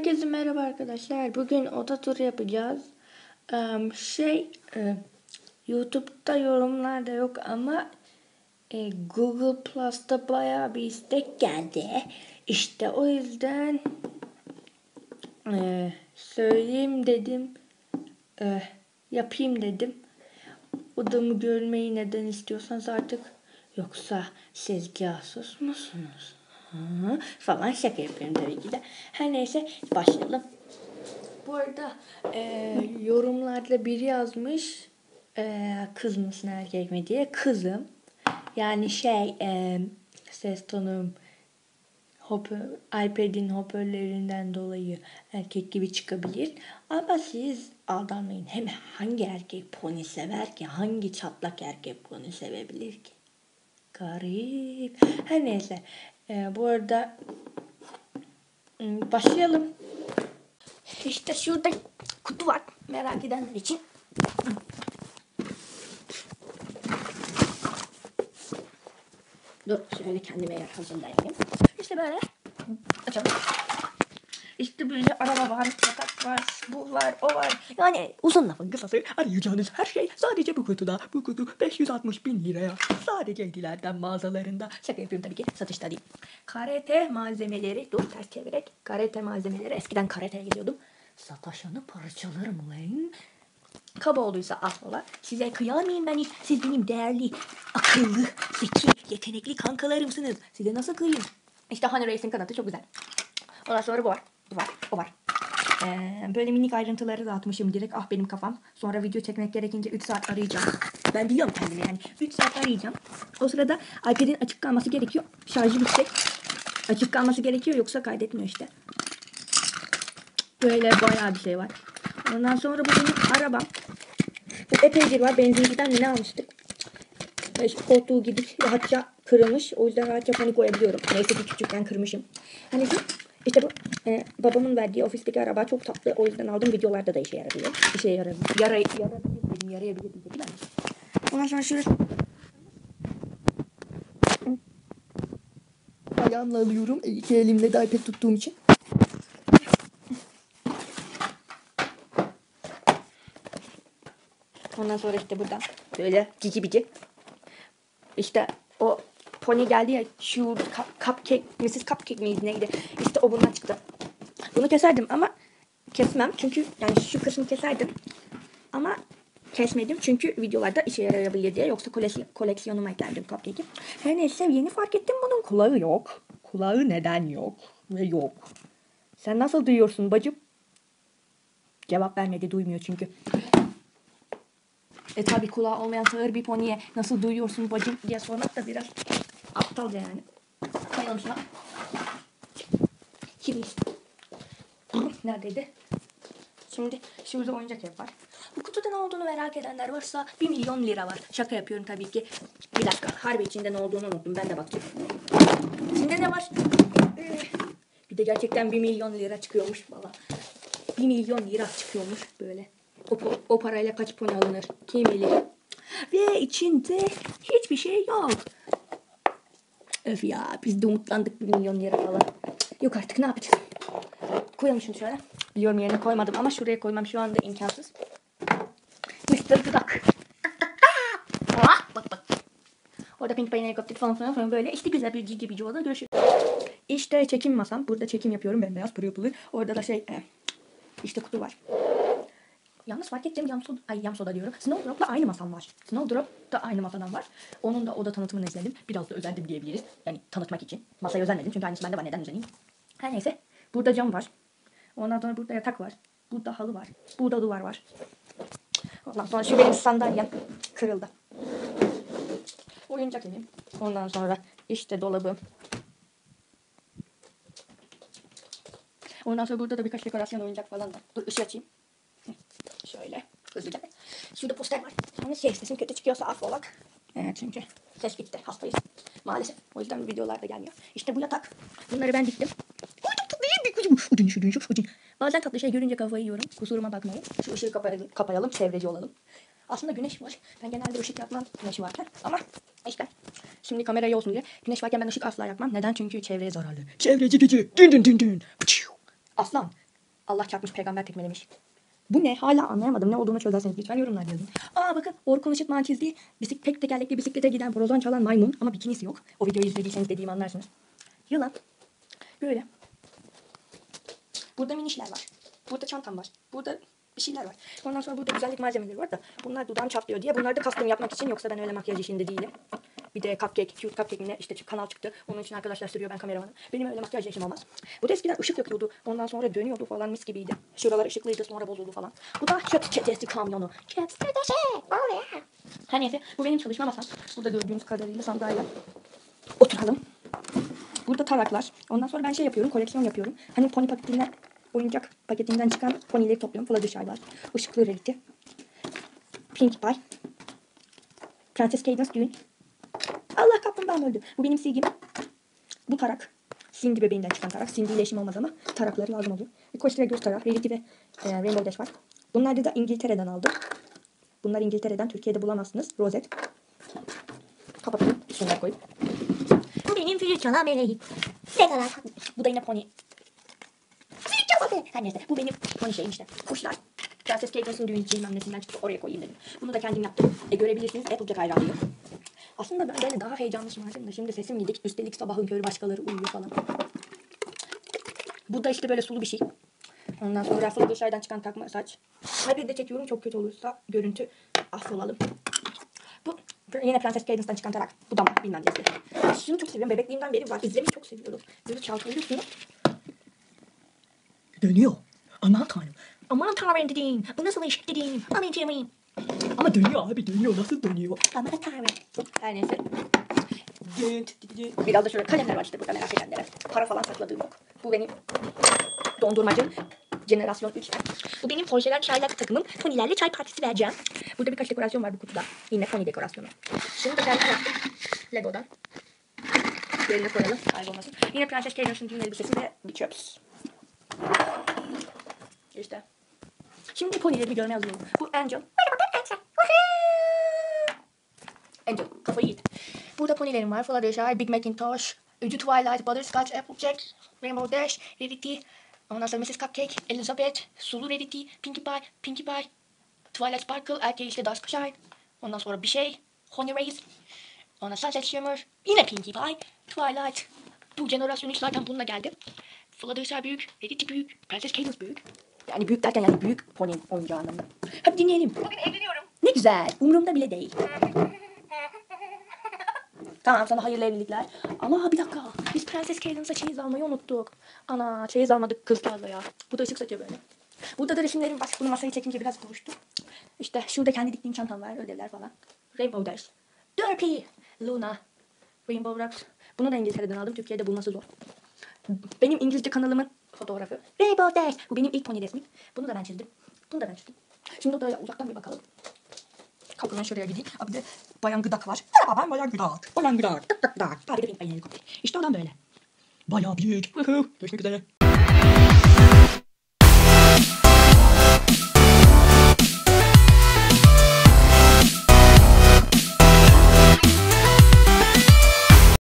Herkese merhaba arkadaşlar. Bugün oda turu yapacağız. Şey e, YouTube'da yorumlarda yok ama e, Google Plus'ta bayağı bir istek geldi. İşte o yüzden e, söyleyeyim dedim. E, yapayım dedim. Odamı görmeyi neden istiyorsanız artık yoksa siz casus musunuz? Hı, falan şaka yapıyorum tabii ki de. Her neyse başlayalım. Bu arada e, yorumlarda biri yazmış e, kız mısın erkek mi diye. Kızım. Yani şey e, ses tonum hoparlör, iPad'in hoparlörlerinden dolayı erkek gibi çıkabilir. Ama siz aldanmayın. Hem hangi erkek pony sever ki? Hangi çatlak erkek pony sevebilir ki? Garip. Her neyse. Ee, bu arada ım, başlayalım. İşte şurada kutu var. Merak edenler için. Dur şöyle kendime yer hazırlayayım. İşte böyle açalım. İşte böyle araba var, yatak var, bu var, o var. Yani uzun lafın kısası arayacağınız her şey sadece bu kutuda. Bu kutu 560 bin liraya. Sadece Ediler'den mağazalarında. Şaka yapıyorum tabii ki satışta değil. Karate malzemeleri, dur ters çevirerek. Karate malzemeleri, eskiden karateye gidiyordum. Sataşanı parçalarım lan. Kaba olduysa affola. Size kıyamayayım ben hiç. Siz benim değerli, akıllı, zeki, yetenekli kankalarımsınız. Size nasıl kıyayım? İşte Honey Race'in kanadı çok güzel. Ondan sonra bu var. Var. O var. Ee, böyle minik ayrıntıları dağıtmışım direkt. Ah benim kafam. Sonra video çekmek gerekince 3 saat arayacağım. Ben biliyorum kendimi yani. 3 saat arayacağım. O sırada iPad'in açık kalması gerekiyor. Şarjı bitecek. Açık kalması gerekiyor yoksa kaydetmiyor işte. Böyle bayağı bir şey var. Ondan sonra bu benim arabam. Bu epeydir var. Benzinciden ne almıştık? Koltuğu gidip rahatça kırılmış. O yüzden rahatça panik koyabiliyorum. Neyse ki küçükken kırmışım. Hani şu işte bu e, babamın verdiği ofisteki araba çok tatlı. O yüzden aldım. Videolarda da işe yarıyor. İşe yarabilir. Yara, yarabilir dedim. Yarayabilir dedim. Ben. Ondan sonra şurası. Ayağımla alıyorum. İki elimle de iPad tuttuğum için. Ondan sonra işte burada böyle cici bici. İşte o pony geldi ya şu cup- cupcake, Mrs. Cupcake miydi neydi? İşte o bundan çıktı. Bunu keserdim ama kesmem çünkü yani şu kısmı keserdim. Ama kesmedim çünkü videolarda işe yarayabilir diye. Yoksa koleksiyon, koleksiyonuma eklerdim cupcake'i. Her neyse yeni fark ettim bunun kulağı yok. Kulağı neden yok? Ve yok. Sen nasıl duyuyorsun bacım? Cevap vermedi duymuyor çünkü. E tabi kulağı olmayan sağır bir poniye nasıl duyuyorsun bacım diye sormak da biraz aptalca yani. Koyalım şuna. Şimdi neredeydi? Şimdi şurada oyuncak ev var. Bu kutuda ne olduğunu merak edenler varsa 1 milyon lira var. Şaka yapıyorum tabii ki. Bir dakika harbi içinde ne olduğunu unuttum. Ben de bakacağım. İçinde ne var? Bir de gerçekten 1 milyon lira çıkıyormuş valla. 1 milyon lira çıkıyormuş böyle. O, o parayla kaç pony alınır? Kim bilir? Ve içinde hiçbir şey yok. Öf ya biz de umutlandık 1 milyon lira falan. Yok artık ne yapacağız? Koyalım şunu şöyle. Biliyorum yerine koymadım ama şuraya koymam şu anda imkansız. Mr. Dudak. Ah, bak bak. Orada Pink Payne helikopteri falan filan falan böyle işte güzel bir cici bir civada görüşürüz. İşte çekim masam. Burada çekim yapıyorum. Bembeyaz pırıl pırıl. Orada da şey e, işte kutu var. Yalnız fark ettim Yam Soda, ay Yam Soda diyorum. Snowdrop'la aynı masam var. Snowdrop da aynı masadan var. Onun da oda tanıtımını izledim. Biraz da özendim diyebiliriz. Yani tanıtmak için. Masaya özenmedim çünkü aynısı bende var. Neden özeneyim? Her neyse. Burada cam var. Ondan sonra burada yatak var. Burada halı var. Burada duvar var. Ondan sonra şu benim sandalyem kırıldı. Oyuncak evim. Ondan sonra işte dolabım. Ondan sonra burada da birkaç dekorasyon oyuncak falan var. Dur ışığı açayım. Şurada poster var. Ama şey sesim kötü çıkıyorsa affola. Evet çünkü ses gitti. Hastayız. Maalesef. O yüzden videolar da gelmiyor. İşte bu yatak. Bunları ben diktim. Bazen tatlı şey görünce kafayı yiyorum. Kusuruma bakmayın. Şu ışığı kapayalım, kapayalım çevreci olalım. Aslında güneş var. Ben genelde ışık yakmam güneş varken. Ama işte şimdi kamera iyi olsun diye. Güneş varken ben ışık asla yakmam. Neden? Çünkü çevreye zararlı. Çevreci gücü. Dün dün dün dün. Aslan. Allah çarpmış peygamber tekmelemiş. Bu ne? Hala anlayamadım. Ne olduğunu çözerseniz lütfen yorumlarda yazın. Aa bakın Orkun Işıtman çizdiği bisik, tek tekerlekli bisiklete giden brozon çalan maymun ama bikinisi yok. O videoyu izlediyseniz dediğimi anlarsınız. Yılan. Böyle. Burada minişler var. Burada çantam var. Burada bir şeyler var. Ondan sonra burada güzellik malzemeleri var da bunlar dudağım çatlıyor diye bunları da custom yapmak için yoksa ben öyle makyaj işinde değilim. Bir de cupcake, cute cupcake mi ne işte kanal çıktı. Onun için arkadaşlar sürüyor ben kameramanım. Benim öyle makyaj işim olmaz. Bu da eskiden ışık yakıyordu. Ondan sonra dönüyordu falan mis gibiydi. Şuralar ışıklıydı sonra bozuldu falan. Bu da çöp çetesi kamyonu. Çöp çetesi. Her neyse bu benim çalışma masam. Burada gördüğünüz kadarıyla sandalye. Oturalım. Burada taraklar. Ondan sonra ben şey yapıyorum, koleksiyon yapıyorum. Hani pony paketinden, oyuncak paketinden çıkan ponyleri topluyorum. Fluttershy var. Işıklı Rarity. Pink Pie. Princess Cadence düğün. Kaplumbağam öldü. Bu benim silgim. Bu tarak. Cindy bebeğinden çıkan tarak. Cindy ile eşim olmaz ama tarakları lazım oluyor. Bir Koştura göz tarak. Rarity ve e, Rainbow Dash var. Bunları da İngiltere'den aldım. Bunlar İngiltere'den. Türkiye'de bulamazsınız. Rozet. Kapatıyorum. Şunları koyup. Bu benim Future meleğim. Ne tatlı. Bu da yine pony. Future Her neyse. Bu benim pony şeyim işte. Kuşlar. Prenses Cadence'ın düğün için annesinden çıktı. Oraya koyayım dedim. Bunu da kendim yaptım. E görebilirsiniz. Applejack hayranlıyım. Aslında ben böyle daha heyecanlı şımardım da şimdi sesim gidik. Üstelik sabahın körü başkaları uyuyor falan. Bu da işte böyle sulu bir şey. Ondan sonra Fluttershy'dan çıkan takma saç. Her bir de çekiyorum çok kötü olursa görüntü affolalım. Bu yine Prenses Cadence'dan çıkan tarak. Bu da? Bilmem neyse. Şunu çok seviyorum. Bebekliğimden beri var. İzlemeyi çok seviyorum. Böyle çalkalıyorsun. Dönüyor. Aman tanrım. Aman tanrım dedim. Bu nasıl iş dedim. Aman tanrım. Ama dönüyor abi dönüyor. Nasıl dönüyor? Aman tanrım. Her neyse. Biraz da şöyle kalemler var işte burada merak edenlere. Para falan sakladığım yok. Bu benim dondurmacım. Jenerasyon 3. Bu benim Porsche'ler çaylak takımım. Ponilerle çay partisi vereceğim. Burada birkaç dekorasyon var bu kutuda. Yine pony dekorasyonu. Şunu da kendim yaptım. Lego'dan. Yerine koyalım. Kaybolmasın. Yine Prenses Cadence'ın düğün elbisesi ve bir çöps. İşte. Şimdi ponilerimi görmeye hazırım. Bu Angel. Angel. Kafayı yedi. Burada ponilerim var. Fluttershy, Big Macintosh, Ödü Twilight, Butterscotch, Applejack, Rainbow Dash, Rarity, ondan sonra Mrs. Cupcake, Elizabeth, Sulu Rarity, Pinkie Pie, Pinkie Pie, Twilight Sparkle, erkeği işte Duskshine, ondan sonra bir şey, Honey Race, ondan Sunset Shimmer, yine Pinkie Pie, Twilight. Bu jenerasyon hiç zaten bununla geldi. Fluttershy büyük, Rarity büyük, Princess Cadence büyük. Yani büyük derken yani büyük pony oyuncağı anlamında. Hadi dinleyelim. Bugün evleniyorum. Ne güzel. Umurumda bile değil. Tamam sana hayırlı evlilikler. Ama bir dakika. Biz Prenses Cadence'a çeyiz almayı unuttuk. Ana çeyiz almadık kızlarla ya. Bu da ışık saçıyor böyle. Burada da resimlerim var. Bunu masaya çekince biraz boştu. İşte şurada kendi diktiğim çantam var. Ödevler falan. Rainbow Dash. Derpy. Luna. Rainbow Rocks. Bunu da İngiltere'den aldım. Türkiye'de bulması zor. Benim İngilizce kanalımın fotoğrafı. Rainbow Dash. Bu benim ilk pony resmim. Bunu da ben çizdim. Bunu da ben çizdim. Şimdi odaya uzaktan bir bakalım. Kapıdan şuraya gideyim. Abi de bayan gıdak var. Merhaba ben bayan gıdak. Bayan gıdak. Tık tık. Abi de benim bayan helikopter. İşte adam böyle. Bayağı büyük. Görüşmek üzere.